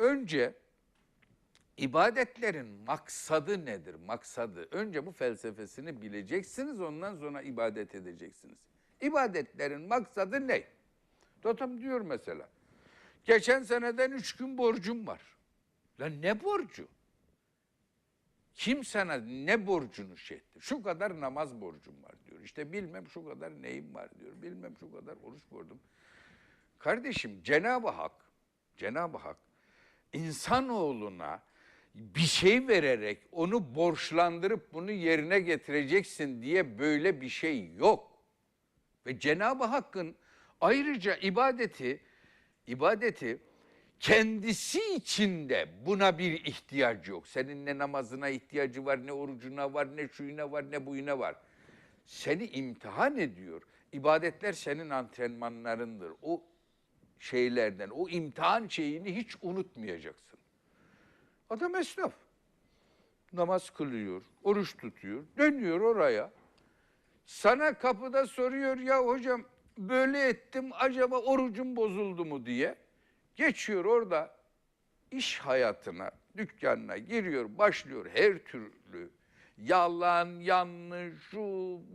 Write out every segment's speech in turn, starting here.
önce ibadetlerin maksadı nedir? Maksadı. Önce bu felsefesini bileceksiniz ondan sonra ibadet edeceksiniz. İbadetlerin maksadı ne? Totem diyor mesela. Geçen seneden üç gün borcum var. Lan ne borcu? Kim sana ne borcunu şey etti? Şu kadar namaz borcum var diyor. İşte bilmem şu kadar neyim var diyor. Bilmem şu kadar oruç borcum. Kardeşim Cenab-ı Hak, Cenab-ı Hak insanoğluna bir şey vererek onu borçlandırıp bunu yerine getireceksin diye böyle bir şey yok. Ve Cenab-ı Hakk'ın ayrıca ibadeti ibadeti kendisi içinde buna bir ihtiyacı yok. Senin ne namazına ihtiyacı var, ne orucuna var, ne şuyuna var, ne buyuna var. Seni imtihan ediyor. İbadetler senin antrenmanlarındır. O şeylerden, o imtihan şeyini hiç unutmayacaksın. Adam esnaf. Namaz kılıyor, oruç tutuyor, dönüyor oraya. Sana kapıda soruyor ya hocam böyle ettim acaba orucum bozuldu mu diye. Geçiyor orada iş hayatına, dükkanına giriyor, başlıyor her türlü yalan, yanlış, şu,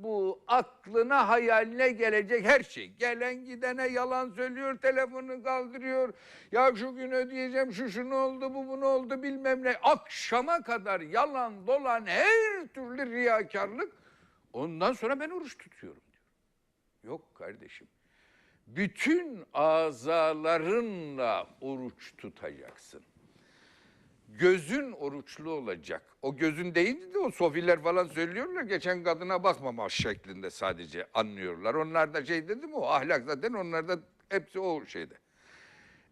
bu, aklına, hayaline gelecek her şey. Gelen gidene yalan söylüyor, telefonunu kaldırıyor. Ya şu gün ödeyeceğim, şu şunu oldu, bu bunu oldu bilmem ne. Akşama kadar yalan, dolan, her türlü riyakarlık. Ondan sonra ben oruç tutuyorum diyor. Yok kardeşim. Bütün azalarınla oruç tutacaksın. Gözün oruçlu olacak. O gözün deyince de o sofiler falan söylüyorlar. Geçen kadına bakmama şeklinde sadece anlıyorlar. Onlar da şey dedi mi o ahlak zaten onlar da hepsi o şeyde.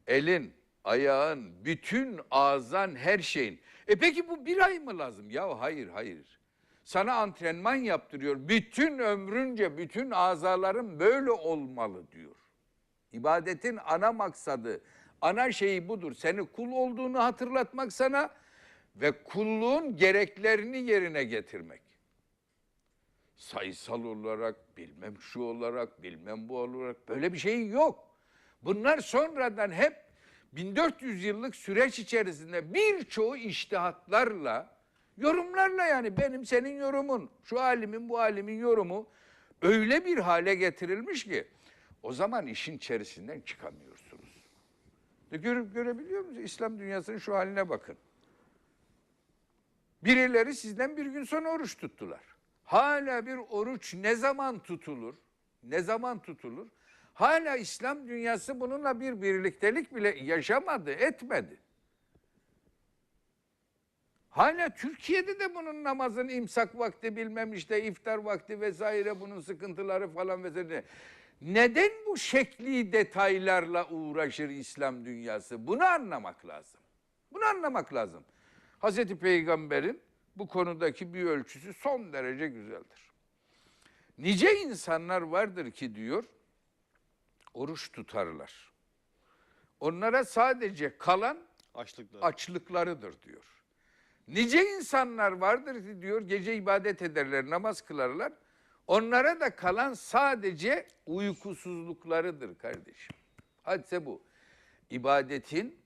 Elin, ayağın, bütün ağzan her şeyin. E peki bu bir ay mı lazım? Ya hayır hayır. Sana antrenman yaptırıyor. Bütün ömrünce bütün azaların böyle olmalı diyor. İbadetin ana maksadı, ana şeyi budur. Seni kul olduğunu hatırlatmak sana ve kulluğun gereklerini yerine getirmek. Sayısal olarak, bilmem şu olarak, bilmem bu olarak böyle bir şey yok. Bunlar sonradan hep 1400 yıllık süreç içerisinde birçoğu iştihatlarla, yorumlarla yani benim senin yorumun, şu alimin bu alimin yorumu öyle bir hale getirilmiş ki o zaman işin içerisinden çıkamıyorsunuz. De görüp görebiliyor musunuz? İslam dünyasının şu haline bakın. Birileri sizden bir gün sonra oruç tuttular. Hala bir oruç ne zaman tutulur? Ne zaman tutulur? Hala İslam dünyası bununla bir birliktelik bile yaşamadı, etmedi. Hala Türkiye'de de bunun namazın imsak vakti bilmem işte iftar vakti vesaire bunun sıkıntıları falan vesaire. Neden bu şekli detaylarla uğraşır İslam dünyası? Bunu anlamak lazım. Bunu anlamak lazım. Hazreti Peygamber'in bu konudaki bir ölçüsü son derece güzeldir. Nice insanlar vardır ki diyor, oruç tutarlar. Onlara sadece kalan Açlıklar. açlıklarıdır diyor. Nice insanlar vardır ki diyor gece ibadet ederler, namaz kılarlar. Onlara da kalan sadece uykusuzluklarıdır kardeşim. Hadise bu. İbadetin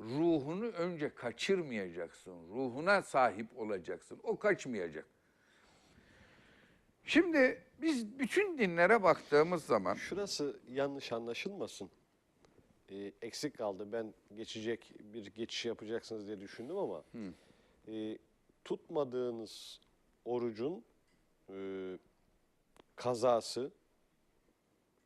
ruhunu önce kaçırmayacaksın. Ruhuna sahip olacaksın. O kaçmayacak. Şimdi biz bütün dinlere baktığımız zaman Şurası yanlış anlaşılmasın. Ee, eksik kaldı. Ben geçecek bir geçiş yapacaksınız diye düşündüm ama e, tutmadığınız orucun e, kazası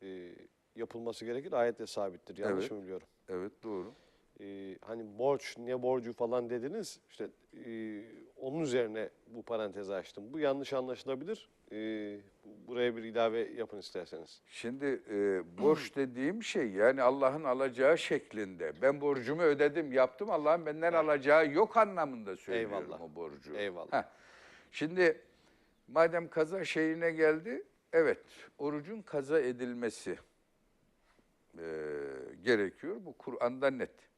e, yapılması gerekir. Ayetle sabittir. Yanlış Evet. mı biliyorum? evet doğru. Ee, hani borç, ne borcu falan dediniz. İşte e, onun üzerine bu parantezi açtım. Bu yanlış anlaşılabilir. Ee, buraya bir ilave yapın isterseniz. Şimdi e, borç dediğim şey yani Allah'ın alacağı şeklinde. Ben borcumu ödedim, yaptım. Allah'ın benden alacağı yok anlamında söylüyorum Eyvallah. o borcu. Eyvallah. Heh. Şimdi madem kaza şeyine geldi, evet orucun kaza edilmesi e, gerekiyor. Bu Kur'an'da net.